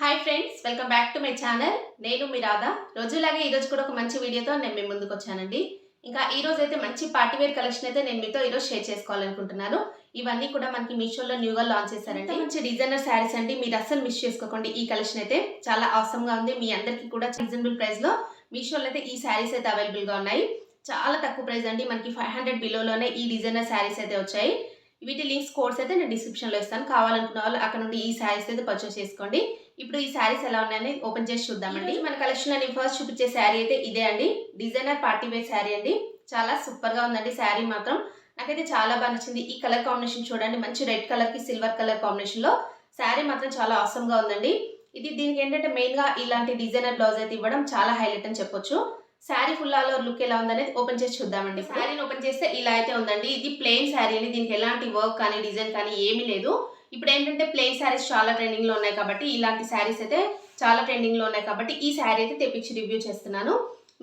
Hi friends welcome back to my channel నేను మీ రాధా. రోజులాగే ఈరోజు కూడా ఒక మంచి వీడియోతో నేను మీ ముందుకు వచ్చానండి. ఇంకా ఈ రోజు అయితే మంచి పార్టీవేర్ కలెక్షన్ అయితే నేను మీతో ఈరోజు షేర్ చేసుకోవాలనుకుంటున్నాను. ఇవన్నీ కూడా మనకి మీషోలో న్యూగా లాంచ్ చేశారండి. మంచి డిజైనర్ శారీస్ అండి. మీరు అస్సలు మిస్ చేసుకోకండి ఈ కలెక్షన్ అయితే. చాలా అవసరంగా ఉంది. మీ అందరికీ కూడా రీజనబుల్ ప్రైస్లో మీషోలో అయితే ఈ శారీస్ అయితే అవైలబుల్గా ఉన్నాయి. చాలా తక్కువ ప్రైస్ అండి. మనకి ఫైవ్ హండ్రెడ్ బిలోలోనే ఈ డిజైనర్ శారీస్ అయితే వచ్చాయి. వీటి లింక్స్ కోడ్స్ అయితే నేను డిస్క్రిప్షన్లో ఇస్తాను. కావాలనుకున్న వాళ్ళు అక్కడ నుండి ఈ శారీస్ అయితే పర్చేస్ చేసుకోండి. ఇప్పుడు ఈ శారీస్ ఎలా ఉన్నాయని ఓపెన్ చేసి చూద్దామండి. మన కలెక్షన్ నేను ఫస్ట్ చూపించే శారీ అయితే ఇదే అండి. డిజైనర్ పార్టీ వేర్ శారీ అండి. చాలా సూపర్గా ఉందండి శారీ మాత్రం. నాకైతే చాలా బాగా నచ్చింది. ఈ కలర్ కాంబినేషన్ చూడండి. మంచి రెడ్ కలర్కి సిల్వర్ కలర్ కాంబినేషన్లో శారీ మాత్రం చాలా అవసరంగా ఉందండి. ఇది దీనికి ఏంటంటే మెయిన్గా ఇలాంటి డిజైనర్ బ్లౌజ్ అయితే ఇవ్వడం చాలా హైలైట్ అని చెప్పొచ్చు. శారీ ఫుల్ ఆల్ లుక్ ఎలా ఉందనేది ఓపెన్ చేసి చూద్దామండి శారీని ఓపెన్ చేస్తే ఇలా అయితే ఉందండి. ఇది ప్లెయిన్ శారీ అండి దీనికి ఎలాంటి వర్క్ కానీ డిజైన్ కానీ ఏమీ లేదు. ఇప్పుడు ఏంటంటే ప్లెయిన్ శారీస్ చాలా ట్రెండింగ్లో ఉన్నాయి కాబట్టి ఇలాంటి శారీస్ అయితే చాలా ట్రెండింగ్లో ఉన్నాయి కాబట్టి ఈ శారీ అయితే తెప్పించి రివ్యూ చేస్తున్నాను.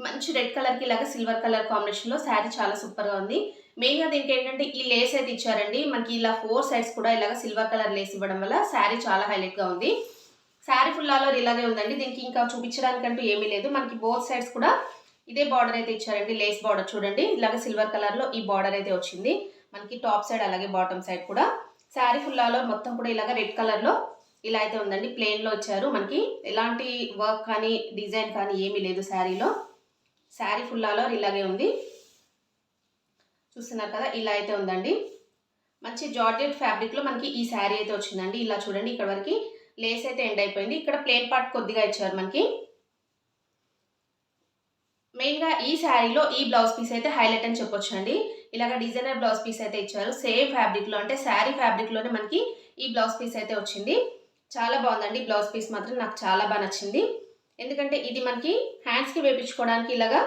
మంచి రెడ్ కలర్కి ఇలాగా ఇలాగ సిల్వర్ కలర్ కాంబినేషన్లో శారీ చాలా సూపర్గా ఉంది. మెయిన్గా దీనికి ఏంటంటే ఈ లేస్ అయితే ఇచ్చారండి. మనకి ఇలా ఫోర్ సైడ్స్ కూడా ఇలాగ సిల్వర్ కలర్ లేస్ ఇవ్వడం వల్ల శారీ చాలా హైలైట్గా ఉంది. శారీ ఫుల్ ఆల్ ఓవర్ ఇలాగే ఉందండి. దీనికి ఇంకా చూపించడానికంటూ ఏమీ లేదు. మనకి బోత్ సైడ్స్ కూడా ఇదే బార్డర్ అయితే ఇచ్చారండి లేస్ బార్డర్ చూడండి. ఇలాగ సిల్వర్ కలర్లో ఈ బార్డర్ అయితే వచ్చింది. మనకి టాప్ సైడ్ అలాగే బాటమ్ సైడ్ కూడా. శారీ ఫుల్ మొత్తం కూడా ఇలాగ రెడ్ కలర్లో ఇలా అయితే ఉందండి. ప్లెయిన్లో వచ్చారు మనకి ఎలాంటి వర్క్ కానీ డిజైన్ కానీ ఏమీ లేదు శారీలో శారీ ఫుల్ ఇలాగే ఉంది. చూస్తున్నారు కదా ఇలా అయితే ఉందండి. మంచి జార్జెట్ ఫ్యాబ్రిక్లో మనకి ఈ శారీ అయితే వచ్చిందండి. ఇలా చూడండి ఇక్కడ వరకు లేస్ అయితే ఎండ్ అయిపోయింది. ఇక్కడ ప్లేన్ పార్ట్ కొద్దిగా ఇచ్చారు మనకి. మెయిన్గా ఈ శారీలో ఈ బ్లౌజ్ పీస్ అయితే హైలైట్ అని చెప్పొచ్చు అండి ఇలాగ డిజైనర్ బ్లౌజ్ పీస్ అయితే ఇచ్చారు. సేమ్ ఫ్యాబ్రిక్లో అంటే శారీ ఫ్యాబ్రిక్లోనే మనకి ఈ బ్లౌజ్ పీస్ అయితే వచ్చింది. చాలా బాగుందండి బ్లౌజ్ పీస్ మాత్రం. నాకు చాలా బాగా నచ్చింది. ఎందుకంటే ఇది మనకి హ్యాండ్స్కి వేపించుకోవడానికి ఇలాగా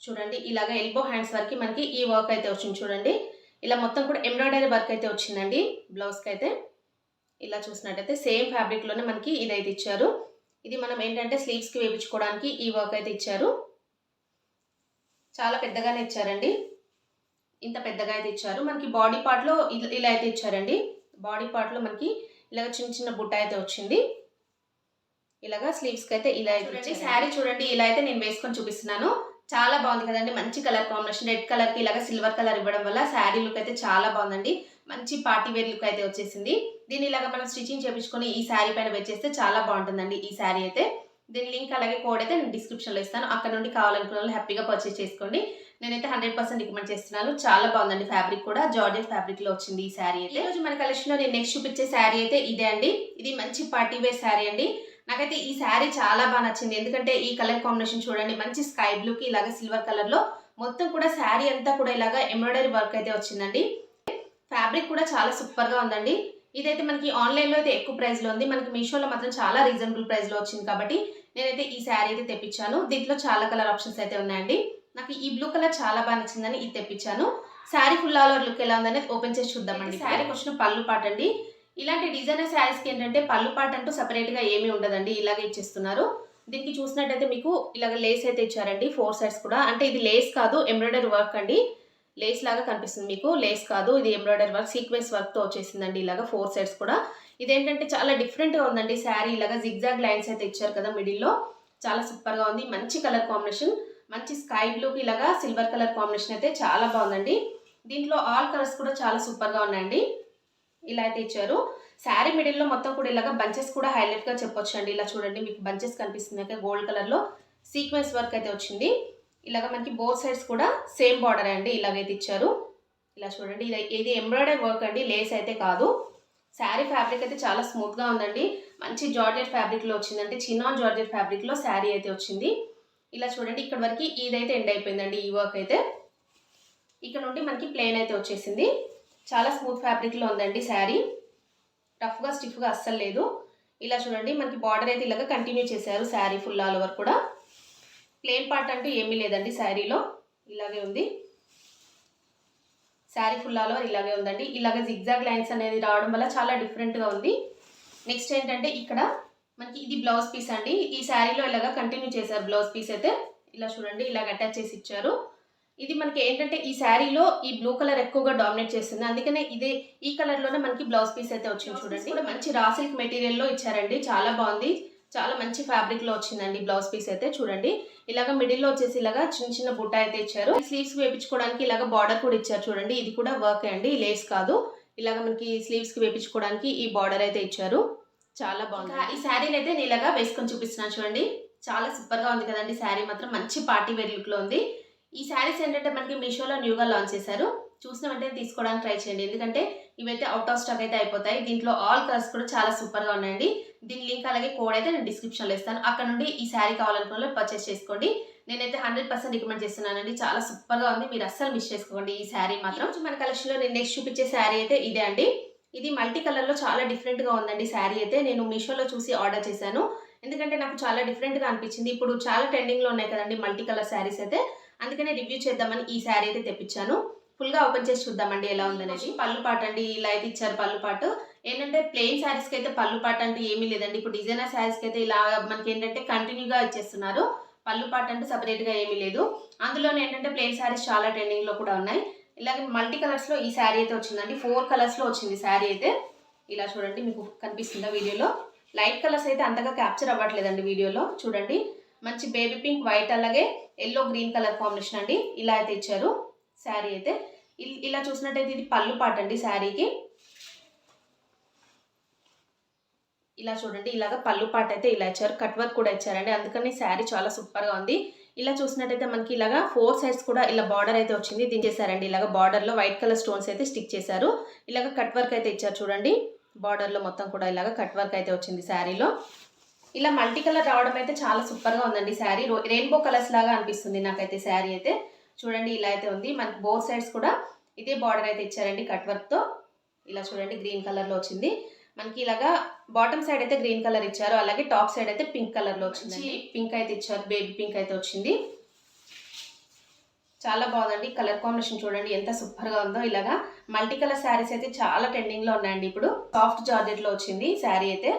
చూడండి ఇలాగ ఎల్బో హ్యాండ్స్ వరకు మనకి ఈ వర్క్ అయితే వచ్చింది చూడండి. ఇలా మొత్తం కూడా ఎంబ్రాయిడరీ వర్క్ అయితే వచ్చిందండి బ్లౌజ్కి అయితే. ఇలా చూసినట్టయితే సేమ్ ఫ్యాబ్రిక్లోనే మనకి ఇదైతే ఇచ్చారు. ఇది మనం ఏంటంటే స్లీవ్స్కి వేపించుకోవడానికి ఈ వర్క్ అయితే ఇచ్చారు. చాలా పెద్దగానే ఇచ్చారండి. ఇంత పెద్దగా అయితే ఇచ్చారు. మనకి బాడీ పార్ట్లో ఇల- అయితే ఇచ్చారండి. బాడీ పార్ట్లో మనకి ఇలాగ చిన్న చిన్న బుట్ట అయితే వచ్చింది. ఇలాగా స్లీవ్స్కి అయితే ఇలా అయితే చూడండి. శారీ చూడండి. ఇలా అయితే నేను వేసుకొని చూపిస్తున్నాను. చాలా బాగుంది కదండి. మంచి కలర్ కాంబినేషన్. రెడ్ కలర్కి ఇలాగ సిల్వర్ కలర్ ఇవ్వడం వల్ల శారీ లుక్ అయితే చాలా బాగుందండి. మంచి పార్టీ వేర్ లుక్ అయితే వచ్చేసింది. దీన్ని ఇలాగ మనం స్టిచ్చింగ్ చేపించుకొని ఈ శారీ పైన వేచేస్తే చాలా బాగుంటుందండి ఈ శారీ అయితే. దీని లింక్ అలాగే కోడ్ అయితే నేను డిస్క్రిప్షన్లో ఇస్తాను. అక్కడ నుండి కావాలనుకున్న వాళ్ళు హ్యాపీగా పర్చేస్ చేసుకోండి. నేనైతే హండ్రెడ్ పర్సెంట్ రికమెండ్ చేస్తున్నాను. చాలా బాగుందండి ఫ్యాబ్రిక్ కూడా. జార్జెట్ ఫ్యాబ్రిక్లో వచ్చింది ఈ శారీ అయితే. ఈరోజు మన కలెక్షన్లో నేను నెక్స్ట్ చూపించే శారీ అయితే ఇదే అండి. ఇది మంచి పార్టీ వేర్ శారీ అండి. నాకైతే ఈ శారీ చాలా బాగా నచ్చింది. ఎందుకంటే ఈ కలర్ కాంబినేషన్ చూడండి మంచి స్కై బ్లూకి ఇలాగ సిల్వర్ కలర్లో మొత్తం కూడా శారీ అంతా కూడా ఇలాగ ఎంబ్రాయిడరీ వర్క్ అయితే వచ్చిందండి. ఫ్యాబ్రిక్ కూడా చాలా సూపర్గా ఉందండి. ఇదైతే మనకి ఆన్లైన్లో అయితే ఎక్కువ ప్రైస్లో ఉంది. మనకి మీషోలో మాత్రం చాలా రీజనబుల్ ప్రైస్లో వచ్చింది కాబట్టి నేనైతే ఈ శారీ అయితే తెప్పించాను. దీంట్లో చాలా కలర్ ఆప్షన్స్ అయితే ఉన్నాయండి. నాకు ఈ బ్లూ కలర్ చాలా బాగా నచ్చిందని ఇది తెప్పించాను. Sari full all over look ఎలా ఉందనేది ఓపెన్ చేసి చూద్దామండి శారీకి వచ్చిన పళ్ళు పాట అండి. ఇలాంటి డిజైనర్ శారీస్కి ఏంటంటే పళ్ళు పాట అంటూ separate గా ఏమీ ఉండదండి. ఇలాగే ఇచ్చేస్తున్నారు. దీనికి చూసినట్టయితే మీకు ఇలాగ లేస్ అయితే ఇచ్చారండి. ఫోర్ సైడ్స్ కూడా. అంటే ఇది లేస్ కాదు ఎంబ్రాయిడరీ వర్క్ అండి. లేస్ లాగా కనిపిస్తుంది మీకు. లేస్ కాదు ఇది ఎంబ్రాయిడరీ వర్క్ సీక్వెన్స్ వర్క్తో వచ్చేసిందండి ఇలాగా ఫోర్ సైడ్స్ కూడా. ఇదేంటంటే చాలా డిఫరెంట్గా ఉందండి శారీ ఇలాగా జిగ్జాగ్ లైన్స్ అయితే ఇచ్చారు కదా మిడిల్లో చాలా సూపర్గా ఉంది. మంచి కలర్ కాంబినేషన్ మంచి స్కై బ్లూకి ఇలాగా సిల్వర్ కలర్ కాంబినేషన్ అయితే చాలా బాగుందండి. దీంట్లో ఆల్ కలర్స్ కూడా చాలా సూపర్గా ఉన్నాయండి. ఇలా అయితే ఇచ్చారు. శారీ మిడిల్లో మొత్తం కూడా ఇలాగా బంచెస్ కూడా హైలైట్గా చెప్పొచ్చు అండి ఇలా చూడండి మీకు బంచెస్ కనిపిస్తుంది గోల్డ్ కలర్లో సీక్వెన్స్ వర్క్ అయితే వచ్చింది. ఇలాగ మనకి బోత్ సైడ్స్ కూడా సేమ్ బార్డర్ అండి ఇలాగైతే ఇచ్చారు. ఇలా చూడండి ఇది ఇది ఎంబ్రాయిడరీ వర్క్ అండి లేస్ అయితే కాదు. శారీ ఫ్యాబ్రిక్ అయితే చాలా స్మూత్గా ఉందండి. మంచి జార్జెట్ ఫ్యాబ్రిక్లో వచ్చిందంటే చిన్నాన్ జార్జెట్ ఫ్యాబ్రిక్లో శారీ అయితే వచ్చింది. ఇలా చూడండి ఇక్కడ వరకు ఇదైతే ఎండ్ అయిపోయిందండి ఈ వర్క్ అయితే. ఇక్కడ నుండి మనకి ప్లెయిన్ అయితే వచ్చేసింది. చాలా స్మూత్ ఫ్యాబ్రిక్లో ఉందండి శారీ. టఫ్గా స్టిఫ్గా అస్సలు లేదు. ఇలా చూడండి మనకి బార్డర్ అయితే ఇలాగ కంటిన్యూ చేశారు శారీ ఫుల్ ఆల్ ఓవర్ కూడా. ప్లేన్ పార్ట్ అంటూ ఏమీ లేదండి శారీలో. ఇలాగే ఉంది. శారీ ఫుల్ ఆల్ ఓవర్ ఇలాగే ఉందండి. ఇలాగ జిగ్జాగ్ లైన్స్ అనేది రావడం వల్ల చాలా డిఫరెంట్గా ఉంది. నెక్స్ట్ ఏంటంటే ఇక్కడ మనకి ఇది బ్లౌజ్ పీస్ అండి. ఈ శారీలో ఇలాగ కంటిన్యూ చేశారు బ్లౌజ్ పీస్ అయితే. ఇలా చూడండి ఇలాగ అటాచ్ చేసి ఇచ్చారు. ఇది మనకి ఏంటంటే ఈ శారీలో ఈ బ్లూ కలర్ ఎక్కువగా డామినేట్ చేస్తుంది. అందుకనే ఇదే ఈ కలర్లోనే మనకి బ్లౌజ్ పీస్ అయితే వచ్చింది చూడండి. మంచి రా సిల్క్ మెటీరియల్లో ఇచ్చారండి. చాలా బాగుంది. చాలా మంచి ఫ్యాబ్రిక్లో వచ్చిందండి బ్లౌజ్ పీస్ అయితే చూడండి. ఇలాగ మిడిల్లో వచ్చేసి ఇలాగా చిన్న చిన్న బుట్ట అయితే ఇచ్చారు. స్లీవ్స్ వేపించుకోవడానికి ఇలాగ బార్డర్ కూడా ఇచ్చారు చూడండి. ఇది కూడా వర్క్ అండి లేస్ కాదు. ఇలాగ మనకి స్లీవ్స్కి వేపించుకోవడానికి ఈ బార్డర్ అయితే ఇచ్చారు. చాలా బాగుంది. ఈ శారీని అయితే నేను ఇలాగా వేసుకొని చూపిస్తున్నాను చూడండి. చాలా సూపర్గా ఉంది కదండి శారీ మాత్రం. మంచి పార్టీ వేర్ లుక్లో ఉంది. ఈ శారీస్ ఏంటంటే మనకి మీషోలో న్యూగా లాంచ్ చేశారు. చూసిన వెంటనే తీసుకోవడానికి ట్రై చేయండి. ఎందుకంటే ఇవైతే అవుట్ ఆఫ్ స్టాక్ అయితే అయిపోతాయి. దీంట్లో ఆల్ కలర్స్ కూడా చాలా సూపర్గా ఉన్నాయండి. దీని లింక్ అలాగే కోడ్ అయితే నేను డిస్క్రిప్షన్లో ఇస్తాను. అక్కడ నుండి ఈ శారీ కావాలనుకున్న పర్చేస్ చేసుకోండి. నేనైతే హండ్రెడ్ పర్సెంట్ రికమెండ్ చేస్తున్నానండి. చాలా సూపర్గా ఉంది. మీరు అస్సలు మిస్ చేసుకోండి ఈ శారీ మాత్రం. మన కలెక్షన్లో నేను నెక్స్ట్ చూపించే శారీ అయితే ఇదే అండి. ఇది మల్టీ కలర్లో చాలా డిఫరెంట్గా ఉందండి శారీ అయితే. నేను మీషోలో చూసి ఆర్డర్ చేశాను. ఎందుకంటే నాకు చాలా డిఫరెంట్గా అనిపించింది. ఇప్పుడు చాలా ట్రెండింగ్లో ఉన్నాయి కదండి మల్టీ కలర్ శారీస్ అయితే. అందుకనే రివ్యూ చేద్దామని ఈ శారీ అయితే తెప్పించాను. ఫుల్గా ఓపెన్ చేసి చూద్దామండి ఎలా ఉందనేది. పళ్ళు పాట అండి ఇలా అయితే ఇచ్చారు పళ్ళు పాటు. ఏంటంటే ప్లెయిన్ శారీస్కి అయితే పళ్ళు పాట అంటే ఏమీ లేదండి. ఇప్పుడు డిజైనర్ శారీస్కి అయితే ఇలా మనకి ఏంటంటే కంటిన్యూగా ఇచ్చేస్తున్నారు పళ్ళు పాట అంటే సపరేట్గా ఏమీ లేదు. అందులోనే ఏంటంటే ప్లెయిన్ శారీస్ చాలా ట్రెండింగ్లో కూడా ఉన్నాయి. ఇలాగే మల్టీ కలర్స్లో ఈ శారీ అయితే వచ్చిందండి. ఫోర్ కలర్స్లో వచ్చింది శారీ అయితే. ఇలా చూడండి మీకు కనిపిస్తుందా వీడియోలో? లైట్ కలర్స్ అయితే అంతగా క్యాప్చర్ అవ్వట్లేదండి వీడియోలో. చూడండి మంచి బేబీ పింక్ వైట్ అలాగే ఎల్లో గ్రీన్ కలర్ కాంబినేషన్ అండి. ఇలా అయితే ఇచ్చారు. శారీ అయితే. ఇల్- ఇలా చూసినట్టయితే ఇది పళ్ళు పాట అండి శారీకి. ఇలా చూడండి ఇలాగ పళ్ళు పాట అయితే ఇలా ఇచ్చారు. కట్ వర్క్ కూడా ఇచ్చారండి. అందుకని శారీ చాలా సూపర్గా ఉంది. ఇలా చూసినట్టయితే మనకి ఇలాగా ఫోర్ సైడ్స్ కూడా ఇలా బార్డర్ అయితే వచ్చింది. దీని చేశారండి. ఇలాగ బార్డర్లో వైట్ కలర్ స్టోన్స్ అయితే స్టిక్ చేశారు. ఇలాగ కట్ వర్క్ అయితే ఇచ్చారు చూడండి. బార్డర్లో మొత్తం కూడా ఇలాగ కట్ వర్క్ అయితే వచ్చింది శారీలో. ఇలా మల్టీ కలర్ రావడం అయితే చాలా సూపర్గా ఉందండి శారీ. రెయిన్బో కలర్స్ లాగా అనిపిస్తుంది నాకైతే శారీ అయితే. చూడండి ఇలా అయితే ఉంది. మనకి బోత్ సైడ్స్ కూడా ఇదే బార్డర్ అయితే ఇచ్చారండి కట్ వర్క్తో. ఇలా చూడండి గ్రీన్ కలర్లో వచ్చింది. మనకి ఇలాగా బాటమ్ సైడ్ అయితే గ్రీన్ కలర్ ఇచ్చారు. అలాగే టాప్ సైడ్ అయితే పింక్ కలర్లో వచ్చింది. పింక్ అయితే ఇచ్చారు. బేబీ పింక్ అయితే వచ్చింది. చాలా బాగుందండి కలర్ కాంబినేషన్ చూడండి. ఎంత సూపర్గా ఉందో ఇలాగా. మల్టీ కలర్ శారీస్ అయితే చాలా ట్రెండింగ్లో ఉన్నాయండి ఇప్పుడు. సాఫ్ట్ జార్జెట్లో వచ్చింది శారీ అయితే.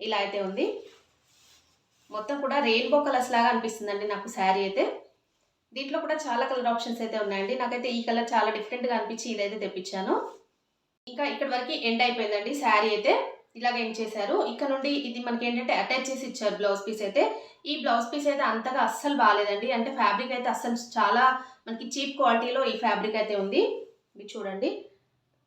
ఇలా అయితే ఉంది. మొత్తం కూడా రెయిన్బో కలర్స్ లాగా అనిపిస్తుందండి నాకు శారీ అయితే. దీంట్లో కూడా చాలా కలర్ ఆప్షన్స్ అయితే ఉన్నాయండి. నాకైతే ఈ కలర్ చాలా డిఫరెంట్గా అనిపించి ఇదైతే తెప్పించాను. ఇంకా ఇక్కడ వరకు ఎండ్ అయిపోయిందండి శారీ అయితే. ఇలాగ ఎండ్ చేశారు. ఇక్కడ నుండి ఇది మనకి ఏంటంటే అటాచ్ చేసి ఇచ్చారు బ్లౌజ్ పీస్ అయితే. ఈ బ్లౌజ్ పీస్ అయితే అంతగా అస్సలు బాగాలేదండి. అంటే ఫ్యాబ్రిక్ అయితే అస్సలు చాలా మనకి చీప్ క్వాలిటీలో ఈ ఫ్యాబ్రిక్ అయితే ఉంది. ఇది చూడండి.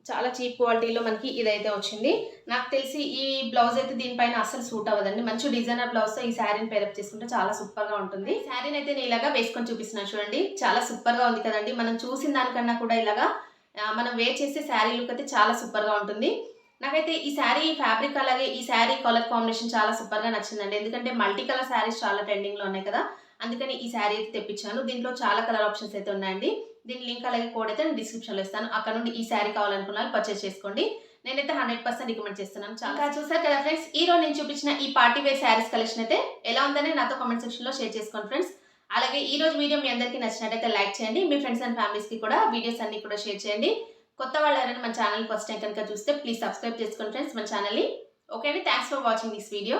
చాలా చీప్ క్వాలిటీలో మనకి ఇదైతే వచ్చింది. నాకు తెలిసి ఈ బ్లౌజ్ అయితే దీనిపైన అస్సలు సూట్ అవ్వదండి. మంచి డిజైనర్ బ్లౌజ్ ఈ శారీని పేరప్ చేసుకుంటే చాలా సూపర్గా ఉంటుంది శారీని అయితే నేను ఇలాగా వేసుకొని చూపిస్తున్నాను చూడండి. చాలా సూపర్గా ఉంది కదండి. మనం చూసిన దానికన్నా కూడా ఇలాగా మనం వేర్ చేసే శారీ లుక్ అయితే చాలా సూపర్గా ఉంటుంది. నాకైతే ఈ శారీ ఫ్యాబ్రిక్ అలాగే ఈ శారీ కలర్ కాంబినేషన్ చాలా సూపర్గా నచ్చిందండి. ఎందుకంటే మల్టీ కలర్ శారీస్ చాలా ట్రెండింగ్లో ఉన్నాయి కదా. అందుకని ఈ శారీ అయితే తెప్పించాను. దీంట్లో చాలా కలర్ ఆప్షన్స్ అయితే ఉన్నాయండి. దీని లింక్ అలాగే కోడ్ అయితే నేను డిస్క్రిప్షన్లో ఇస్తాను. అక్కడ నుండి ఈ శారీ కావాలనుకున్న పర్చేస్ చేసుకోండి. నేనైతే హండ్రెడ్ పర్సెంట్ రికమెండ్ చేస్తున్నాను. చాలా చూసారు కదా ఫ్రెండ్స్ ఈ రోజు నేను చూపించిన ఈ పార్టీ వేర్ శారీస్ కలెక్షన్ అయితే ఎలా ఉందని నాతో కామెంట్ సెక్షన్లో షేర్ చేసుకోండి ఫ్రెండ్స్ అలాగే ఈ రోజు వీడియో మీ అందరికీ నచ్చినట్టయితే లైక్ చేయండి. మీ ఫ్రెండ్స్ అండ్ ఫ్యామిలీస్కి కూడా వీడియోస్ అన్ని కూడా షేర్ చేయండి. కొత్త వాళ్ళు ఎవరైనా మన ఛానల్ ఫస్ట్ టైం కనుక చూస్తే ప్లీజ్ సబ్స్క్రైబ్ చేసుకోండి ఫ్రెండ్స్ మన ఛానల్ని ఓకే అండి thanks for watching this video